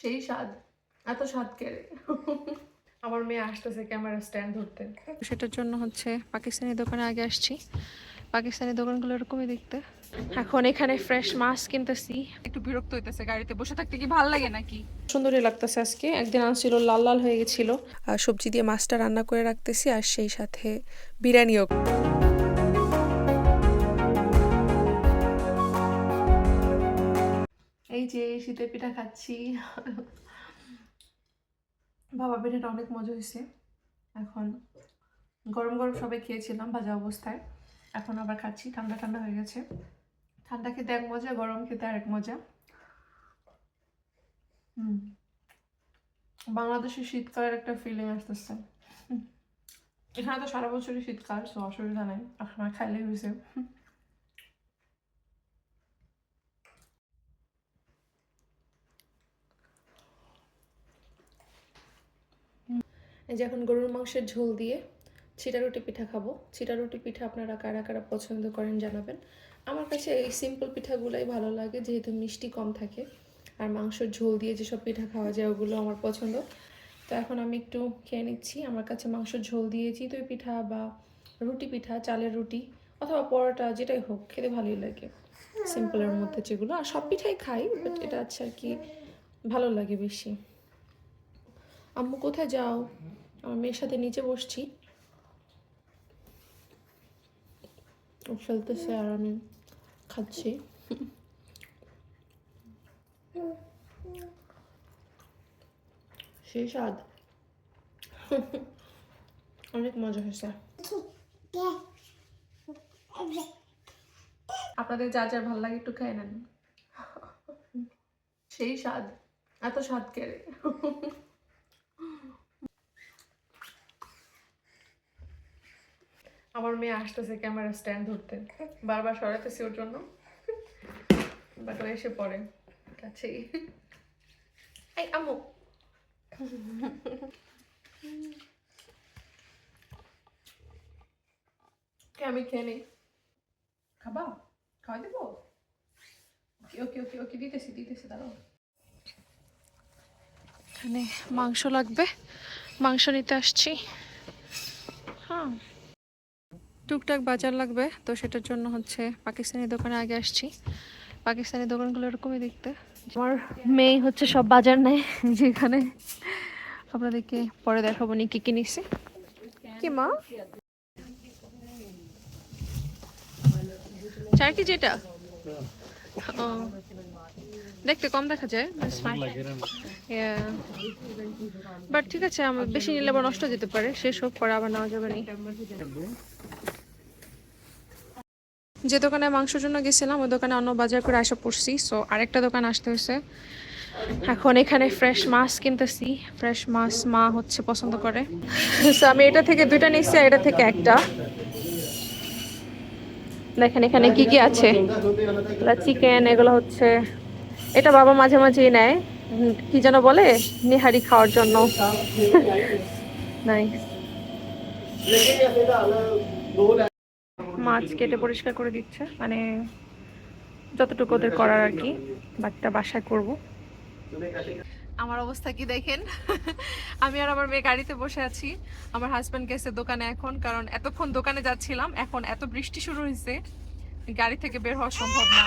সেই স্বাদ এত স্বাদ কেড়ে আমার মেয়ে আসতেছে ক্যামেরা স্ট্যান্ড ধরতে। সেটার জন্য হচ্ছে পাকিস্তানি দোকানে আগে আসছি। পাকিস্তানি দোকানগুলো এরকমই দেখতে। এখন এখানে ফ্রেশ মাছ কিনতেছি। একটু বিরক্ত হইতেছে গাড়িতে বসে থাকতে কি ভালো লাগে নাকি? সুন্দরই লাগতেছে আজকে। একদিন আনছিল লাল লাল হয়ে গেছিল। আর সবজি দিয়ে মাছটা রান্না করে রাখতেছি আর সেই সাথে বিরিয়ানিও। এই যে শীতের পিঠা খাচ্ছি। বাবা, পিঠাটা অনেক মজা হয়েছে। এখন গরম গরম সবাই খেয়েছিলাম ভাজা অবস্থায়। এখন আবার খাচ্ছি, ঠান্ডা ঠান্ডা হয়ে গেছে। ঠান্ডা খেতে এক মজা, গরম খেতে আর এক মজা। হুম। বাংলাদেশের শীতকালের একটা ফিলিং আসতেছে। এখানে তো সারা বছরই শীতকাল তো অসুবিধা নেই। আপনার খাইলেই হয়েছে এই যে এখন গরুর মাংসের ঝোল দিয়ে চিটারুটি পিঠা খাব। চিটারুটি পিঠা আপনারা কারা কারা পছন্দ করেন জানাবেন। আমার কাছে এই সিম্পল পিঠাগুলোই ভালো লাগে, যেহেতু মিষ্টি কম থাকে। আর মাংসের ঝোল দিয়ে যেসব পিঠা খাওয়া যায় ওগুলো আমার পছন্দ। তো এখন আমি একটু খেয়ে নিচ্ছি। আমার কাছে মাংসের ঝোল দিয়ে চিতই পিঠা বা রুটি পিঠা, চালের রুটি অথবা পরোটা যেটাই হোক, খেতে ভালোই লাগে। সিম্পলের মধ্যে যেগুলো। আর সব পিঠাই খাই বাট এটা হচ্ছে আর কি ভালো লাগে বেশি। আম্মু, কোথায় যাও? আমার মেয়ের সাথে নিচে বসছি। ফেলতেছে আর আমি খাচ্ছি। সেই স্বাদ। অনেক মজা হয়েছে। আপনাদের যা যা ভালো লাগে একটু খেয়ে নেন। সেই স্বাদ। এত স্বাদ কেড়ে আমার মেয়ে আসতেছে ক্যামেরা স্ট্যান্ড ধরতে। বারবার সরাতেছি ওর জন্য। বাট ও এসে পড়ে। কাছেই এই আম্মু। কে আমি খেয়ে নিই? খাবা? খাওয়া দেবো? ওকে ওকে ওকে ওকে দিতেছি দিতেছি দাঁড়াও। এখানে মাংস লাগবে। মাংস নিতে আসছি। হ্যাঁ। টুকটাক বাজার লাগবে, তো সেটার জন্য হচ্ছে পাকিস্তানি দোকানে আগে আসছি। পাকিস্তানি দোকানগুলো এরকমই দেখতে। আমার মেয়ে হচ্ছে সব বাজার নেয়, যেখানে। আপনাদেরকে পরে দেখাবো নি কি কি নিছি কি মা? চার কি যেটা ও। দেখতে কম দেখা যায় বাট ঠিক আছে, আমার বেশি নিলে আবার নষ্ট যেতে পারে, শেষ হোক, পরে আবার নেওয়া যাবে না। যে দোকানে মাংসের জন্য গেছিলাম, ওই দোকানে অন্য বাজার করে আসা পড়ছি। সো আরেকটা দোকান আসতে হয়েছে। এখন এখানে ফ্রেশ মাছ কিনতেছি। ফ্রেশ মাছ মা হচ্ছে পছন্দ করে। সো আমি এটা থেকে দুইটা নিচ্ছি আর এটা থেকে একটা। দেখেন এখানে কি কি আছে। চিকেন এগুলো হচ্ছে, এটা বাবা মাঝে মাঝেই নেয়। কি যেন বলে? নিহারি খাওয়ার জন্য। নাই মাছ কেটে পরিষ্কার করে দিচ্ছে। মানে যতটুকু ওদের করার আর কি, বাকিটা বাসায় করব। আমার অবস্থা কি দেখেন? আমি আর আমার মেয়ে গাড়িতে বসে আছি। আমার হাজব্যান্ড গেছে দোকানে এখন, কারণ এতক্ষণ দোকানে যাচ্ছিলাম, এখন এত বৃষ্টি শুরু হয়েছে গাড়ি থেকে বের হওয়া সম্ভব না।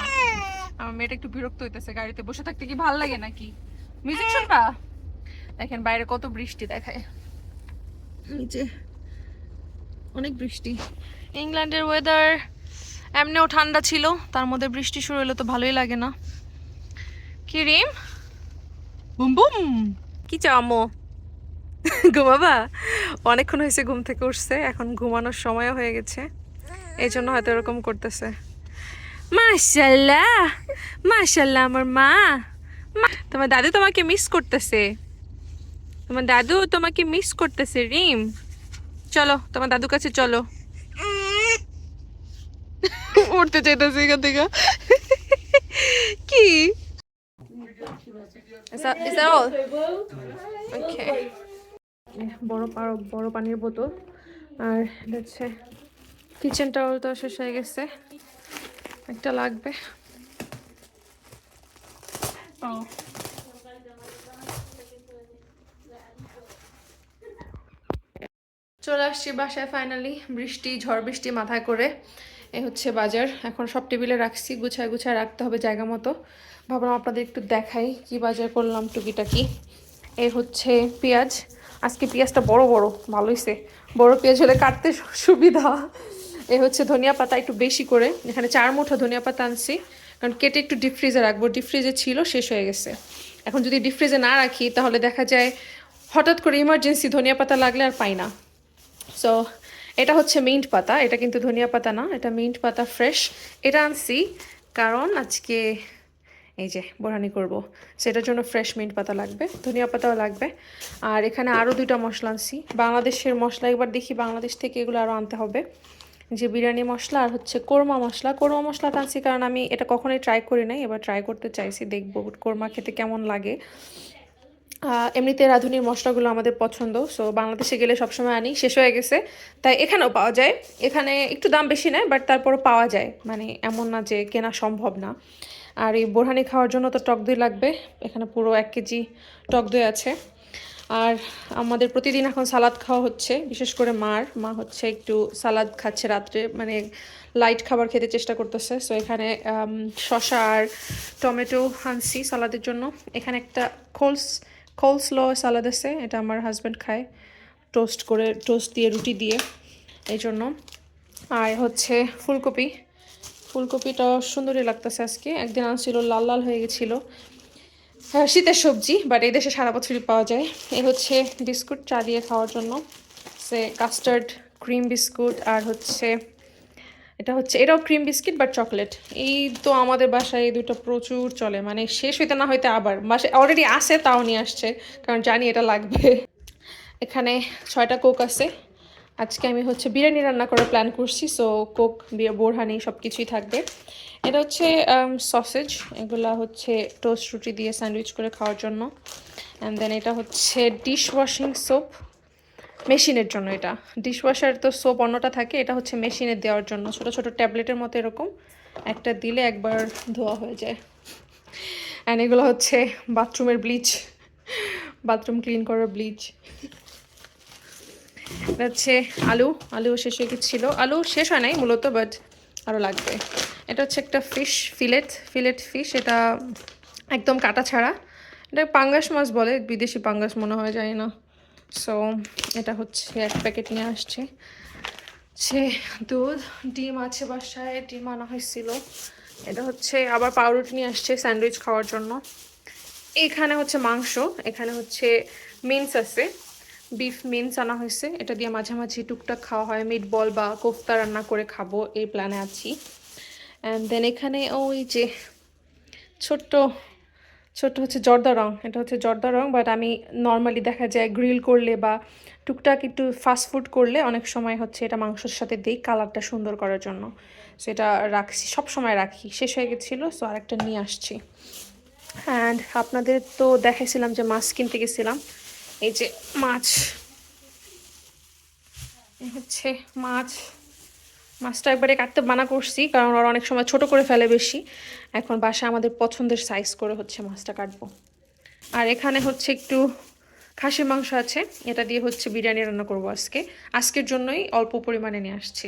আমার মেয়েটা একটু বিরক্ত হইতেছে, গাড়িতে বসে থাকতে কি ভালো লাগে নাকি? মিউজিক শুনবা? দেখেন বাইরে কত বৃষ্টি দেখায়। যে, অনেক বৃষ্টি। ইংল্যান্ডের ওয়েদার এমনিও ঠান্ডা ছিল, তার মধ্যে বৃষ্টি শুরু হলে তো ভালোই লাগে না। কি রিম বুম বুম! কি আম্মু? ঘুমাবা? অনেকক্ষণ হয়েছে ঘুম থেকে উঠছে, এখন ঘুমানোর সময়ও হয়ে গেছে। এই জন্য হয়তো এরকম করতেছে। মাশাল্লাহ! মাশাল্লাহ আমার মা! তোমার দাদু তোমাকে মিস করতেছে। তোমার দাদু তোমাকে মিস করতেছে, রিম। চলো, তোমার দাদুর কাছে চলো। করতে চাইতেছি এখান থেকে। কি? বড় বড় পানির বোতল। আর এটা হচ্ছে কিচেন টাওয়াল তো শেষ হয়ে গেছে। একটা লাগবে। ও চলে আসছি বাসায় ফাইনালি বৃষ্টি ঝড় বৃষ্টি মাথায় করে। এ হচ্ছে বাজার। এখন সব টেবিলে রাখছি, গুছায় গুছায় রাখতে হবে জায়গা মতো। ভাবলাম আপনাদের একটু দেখাই কি বাজার করলাম টুকিটাকি। এ হচ্ছে পেঁয়াজ। আজকে পেঁয়াজটা বড় বড় ভালোইছে বড় পেঁয়াজ হলে কাটতে সুবিধা। এ হচ্ছে ধনিয়া পাতা একটু বেশি করে। এখানে চার মুঠো ধনিয়া পাতা আনছি। কারণ কেটে একটু ডিপ ফ্রিজে রাখব। ডিপ ফ্রিজে ছিল, শেষ হয়ে গেছে। এখন যদি ডিপ ফ্রিজে না রাখি, তাহলে দেখা যায় হঠাৎ করে ইমার্জেন্সি ধনিয়া পাতা লাগলে আর পাই না। সো এটা হচ্ছে মিন্ট পাতা, এটা কিন্তু ধনিয়া পাতা না, এটা মিন্ট পাতা ফ্রেশ এটা আনছি কারণ আজকে এই যে বোরানি করব, সেটার জন্য ফ্রেশ মিন্ট পাতা লাগবে, ধনিয়া পাতাও লাগবে। আর এখানে আরও দুইটা মশলা আনছি, বাংলাদেশের মশলা, একবার দেখি বাংলাদেশ থেকে এগুলো আরও আনতে হবে। যে বিরিয়ানি মশলা আর হচ্ছে কোরমা মশলা, কোরমা মশলাটা আনছি কারণ আমি এটা কখনোই ট্রাই করি নাই, এবার ট্রাই করতে চাইছি, দেখব কোরমা খেতে কেমন লাগে। এমনিতে রাঁধুনির মশলাগুলো আমাদের পছন্দ সো বাংলাদেশে গেলে সবসময় আনি, শেষ হয়ে গেছে। তাই এখানেও পাওয়া যায়। এখানে একটু দাম বেশি নেয় বাট তারপরও পাওয়া যায়। মানে এমন না যে কেনা সম্ভব না। আর এই বোরহানি খাওয়ার জন্য তো টক দই লাগবে। এখানে পুরো এক কেজি টক দই আছে। আর আমাদের প্রতিদিন এখন সালাদ খাওয়া হচ্ছে, বিশেষ করে মার। মা হচ্ছে একটু সালাদ খাচ্ছে রাত্রে মানে লাইট খাবার খেতে চেষ্টা করতেছে। সো এখানে শশা আর টমেটো আনছি সালাদের জন্য। এখানে একটা খোলস খোলসল সালাদ আছে এটা আমার হাজব্যান্ড খায়। টোস্ট করে টোস্ট দিয়ে রুটি দিয়ে এই জন্য। আর হচ্ছে ফুলকপি। ফুলকপিটা সুন্দরই লাগতেছে আজকে। একদিন আনছিল লাল লাল হয়ে গেছিল। হ্যাঁ, শীতের সবজি বাট এই দেশে সারা বছরই পাওয়া যায়। এ হচ্ছে বিস্কুট চা দিয়ে খাওয়ার জন্য। সে কাস্টার্ড ক্রিম বিস্কুট আর হচ্ছে এটা হচ্ছে, এটাও ক্রিম বিস্কিট বাট চকলেট এই তো আমাদের বাসায় এই দুটো প্রচুর চলে মানে শেষ হইতে না হইতে আবার। বাসায় অলরেডি আসে তাও নিয়ে আসছে, কারণ জানি এটা লাগবে। এখানে ছয়টা কোক আছে। আজকে আমি হচ্ছে বিরিয়ানি রান্না করার প্ল্যান করছি সো কোক বোরহানি সব কিছুই থাকবে। এটা হচ্ছে সসেজ এগুলা হচ্ছে টোস্ট রুটি দিয়ে স্যান্ডউইচ করে খাওয়ার জন্য। অ্যান্ড দেন এটা হচ্ছে ডিশ ওয়াশিং সোপ মেশিনের জন্য এটা। ডিশওয়াশার তো সোপ অন্যটা থাকে, এটা হচ্ছে মেশিনে দেওয়ার জন্য। ছোট ছোট ট্যাবলেটের মতো এরকম। একটা দিলে একবার ধোয়া হয়ে যায়। অ্যান্ড এগুলো হচ্ছে বাথরুমের ব্লিচ বাথরুম ক্লিন করার ব্লিচ এটা হচ্ছে আলু আলু শেষ হয়ে গেছিল। আলু শেষ হয় নাই মূলত বাট আরও লাগবে। এটা হচ্ছে একটা ফিশ ফিলেট ফিলেট ফিশ এটা একদম কাটা ছাড়া। এটা পাঙ্গাস মাছ বলে, বিদেশি পাঙ্গাস মনে হয় যায় না। সো এটা হচ্ছে এক প্যাকেট নিয়ে আসছে। সে দুধ, ডিম আছে বাসায়, ডিম আনা হয়েছিল। এটা হচ্ছে আবার পাউরুটি নিয়ে আসছে স্যান্ডউইচ খাওয়ার জন্য। এখানে হচ্ছে মাংস, এখানে হচ্ছে মিন্স আছে। বিফ মিন্স আনা হয়েছে। এটা দিয়ে মাঝামাঝি টুকটাক খাওয়া হয়। মিট বল বা কোফতা রান্না করে খাব, এই প্ল্যানে আছি। অ্যান্ড দেন এখানে ওই যে ছোট্ট ছোট্ট হচ্ছে জর্দা রং, এটা হচ্ছে জর্দা রং বাট আমি নর্মালি দেখা যায় গ্রিল করলে বা টুকটাক একটু ফাস্ট ফুড করলে অনেক সময় হচ্ছে এটা মাংসের সাথে দিই কালারটা সুন্দর করার জন্য। সো এটা রাখছি, সব সময় রাখি, শেষ হয়ে গেছিল সো আরেকটা নিয়ে আসছি। অ্যান্ড আপনাদের তো দেখাইছিলাম যে মাছ কিনতে গেছিলাম, এই যে মাছ হচ্ছে মাছ। মাছটা একবারে কাটতে মানা করছি, কারণ ওরা অনেক সময় ছোট করে ফেলে বেশি। এখন বাসা আমাদের পছন্দের সাইজ করে হচ্ছে মাছটা কাটবো। আর এখানে হচ্ছে একটু খাসির মাংস আছে, এটা দিয়ে হচ্ছে বিরিয়ানি রান্না করব আজকে। আজকের জন্যই অল্প পরিমাণে নিয়ে আসছি।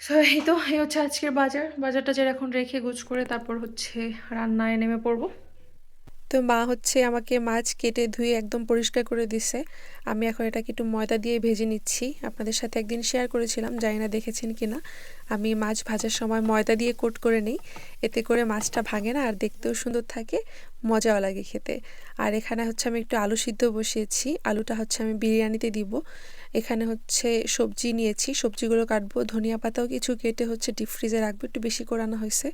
সো এই তো, এই হচ্ছে আজকের বাজার। বাজারটা যে এখন রেখে গুছ করে তারপর হচ্ছে রান্নায় নেমে পড়ব। তো মা হচ্ছে আমাকে মাছ কেটে ধুয়ে একদম পরিষ্কার করে দিছে। আমি এখন এটাকে একটু ময়দা দিয়ে ভেজে নিচ্ছি। আপনাদের সাথে একদিন শেয়ার করেছিলাম, জানি না দেখেছেন কি না আমি মাছ ভাজার সময় ময়দা দিয়ে কোট করে নিই। এতে করে মাছটা ভাঙে না আর দেখতেও সুন্দর থাকে, মজাও লাগে খেতে। আর এখানে হচ্ছে আমি একটু আলু সিদ্ধ বসিয়েছি। আলুটা হচ্ছে আমি বিরিয়ানিতে দিব। এখানে হচ্ছে সবজি নিয়েছি। সবজিগুলো কাটবো। ধনিয়া পাতাও কিছু কেটে হচ্ছে ডিপ ফ্রিজে রাখব। একটু বেশি করানো হয়েছে।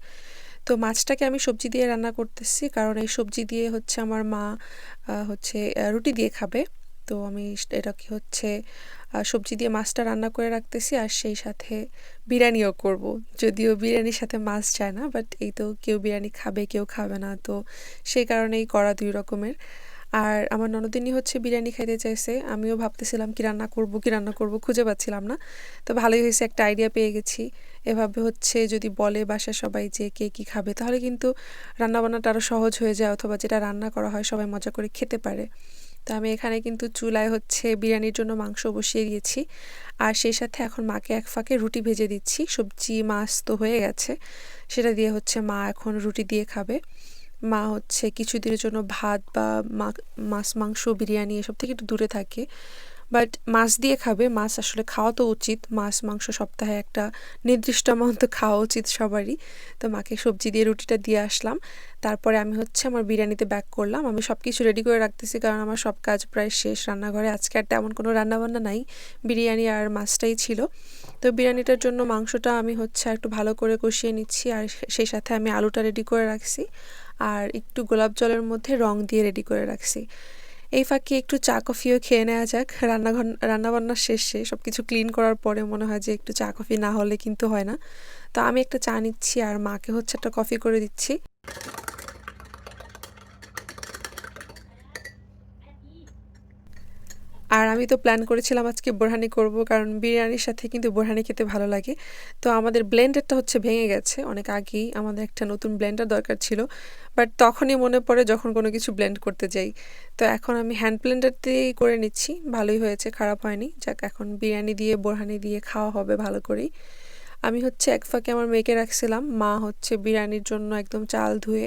তো মাছটাকে আমি সবজি দিয়ে রান্না করতেছি, কারণ এই সবজি দিয়ে হচ্ছে আমার মা হচ্ছে রুটি দিয়ে খাবে। তো আমি এটা কি হচ্ছে সবজি দিয়ে মাছটা রান্না করে রাখতেছি আর সেই সাথে বিরিয়ানিও করব। যদিও বিরিয়ানির সাথে মাছ চায় না, বাট এই তো কেউ বিরিয়ানি খাবে, কেউ খাবে না, তো সেই কারণেই করা দুই রকমের। আর আমার ননদিনী হচ্ছে বিরিয়ানি খাইতে চাইছে। আমিও ভাবতেছিলাম কি রান্না করব, কি রান্না করব খুঁজে পাচ্ছিলাম না। তো ভালোই হয়েছে, একটা আইডিয়া পেয়ে গেছি। এভাবে হচ্ছে যদি বলে বাসায় সবাই যে কে কী খাবে, তাহলে কিন্তু রান্নাবান্নাটা আরও সহজ হয়ে যায়, অথবা যেটা রান্না করা হয় সবাই মজা করে খেতে পারে। তো আমি এখানে কিন্তু চুলায় হচ্ছে বিরিয়ানির জন্য মাংস বসিয়ে দিয়েছি। আর সেই সাথে এখন মাকে এক ফাঁকে রুটি ভেজে দিচ্ছি। সবজি মাছ তো হয়ে গেছে। সেটা দিয়ে হচ্ছে মা এখন রুটি দিয়ে খাবে। মা হচ্ছে কিছুদিনের জন্য ভাত বা মাছ, মাংস, বিরিয়ানি এসব থেকে একটু দূরে থাকে। বাট মাছ দিয়ে খাবে, মাছ আসলে খাওয়া তো উচিত। মাছ, মাংস সপ্তাহে একটা নির্দিষ্ট অ্যামাউন্ট খাওয়া উচিত সবারই। তো মাকে সবজি দিয়ে, রুটিটা দিয়ে আসলাম। তারপরে আমি হচ্ছে আমার বিরিয়ানিতে ব্যাক করলাম। আমি সব কিছু রেডি করে রাখতেছি কারণ আমার সব কাজ প্রায় শেষ রান্নাঘরে। আজকে আর তেমন কোনো রান্নাবান্না নাই। বিরিয়ানি আর মাছটাই ছিল। তো বিরিয়ানিটার জন্য মাংসটা আমি হচ্ছে একটু ভালো করে কষিয়ে নিচ্ছি। আর সেই সাথে আমি আলুটা রেডি করে রাখছি। আর একটু গোলাপ জলের মধ্যে রং দিয়ে রেডি করে রাখছি। এই ফাঁকে একটু চা, কফিও খেয়ে নেওয়া যাক। রান্নাঘর, রান্নাবান্না শেষে সব কিছু ক্লিন করার পরে মনে হয় যে একটু চা, কফি না হলে কিন্তু হয় না। তো আমি একটা চা নিচ্ছি আর মাকে হচ্ছে একটা কফি করে দিচ্ছি। আর আমি তো প্ল্যান করেছিলাম আজকে বোরহানি করব, কারণ বিরিয়ানির সাথে কিন্তু বোরহানি খেতে ভালো লাগে। তো আমাদের ব্লেন্ডারটা হচ্ছে ভেঙে গেছে, অনেক আগেই আমাদের একটা নতুন ব্লেন্ডার দরকার ছিল। বাট তখনই মনে পড়ে যখন কোনো কিছু ব্লেন্ড করতে যাই। তো এখন আমি হ্যান্ড ব্লেন্ডার দিয়েই করে নিচ্ছি, ভালোই হয়েছে, খারাপ হয়নি। যাক, এখন বিরিয়ানি দিয়ে, বোরহানি দিয়ে খাওয়া হবে ভালো করেই। আমি হচ্ছে এক ফাঁকে আমার মেয়েকে রাখছিলাম। মা হচ্ছে বিরিয়ানির জন্য একদম চাল ধুয়ে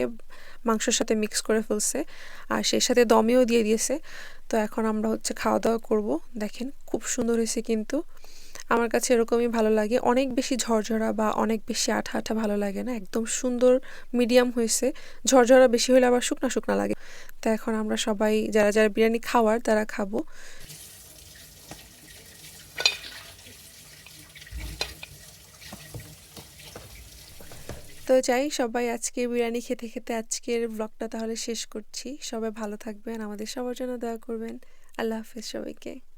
মাংসের সাথে মিক্স করে ফেলছে আর সেই সাথে দমেও দিয়ে দিয়েছে। তো এখন আমরা হচ্ছে খাওয়া দাওয়া করব। দেখেন খুব সুন্দর হয়েছে কিন্তু। আমার কাছে এরকমই ভালো লাগে। অনেক বেশি ঝরঝরা বা অনেক বেশি আঠা আঠা ভালো লাগে না? একদম সুন্দর মিডিয়াম হয়েছে। ঝরঝরা বেশি হলে আবার শুকনা শুকনা লাগে। তো এখন আমরা সবাই যারা যারা বিরিয়ানি খাওয়ার তারা খাব। তো যাই, সবাই আজকে বিরিয়ানি খেতে খেতে আজকের ব্লগটা তাহলে শেষ করছি। সবাই ভালো থাকবেন, আমাদের সবার জন্য দোয়া করবেন। আল্লাহ হাফেজ সবাইকে।